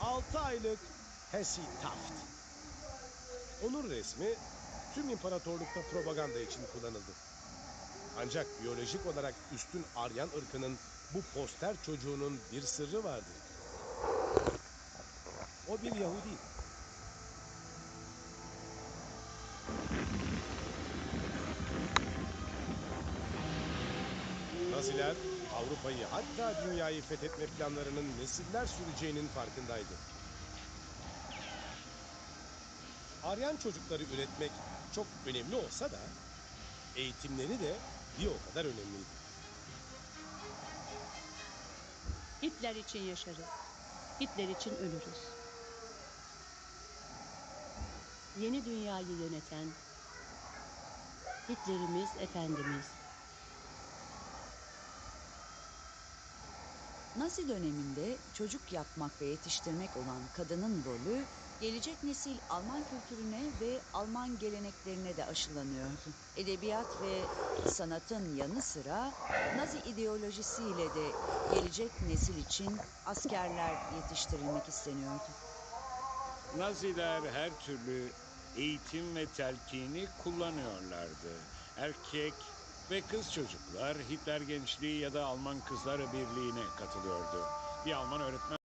6 aylık Hesi Taft. Onun resmi tüm imparatorlukta propaganda için kullanıldı. Ancak biyolojik olarak üstün Aryan ırkının bu poster çocuğunun bir sırrı vardı. O bir Yahudi. Naziler Avrupa'yı hatta dünyayı fethetme planlarının nesiller süreceğinin farkındaydı. Aryan çocukları üretmek çok önemli olsa da eğitimleri de bir o kadar önemliydi. Hitler için yaşarız. Hitler için ölürüz. Yeni dünyayı yöneten Hitlerimiz Efendimiz. Nazi döneminde çocuk yapmak ve yetiştirmek olan kadının rolü gelecek nesil Alman kültürüne ve Alman geleneklerine de aşılanıyordu. Edebiyat ve sanatın yanı sıra Nazi ideolojisiyle de gelecek nesil için askerler yetiştirilmek isteniyordu. Naziler her türlü eğitim ve telkini kullanıyorlardı. Erkek ve kız çocuklar Hitler Gençliği ya da Alman Kızlar Birliği'ne katılıyordu. Bir Alman öğretmen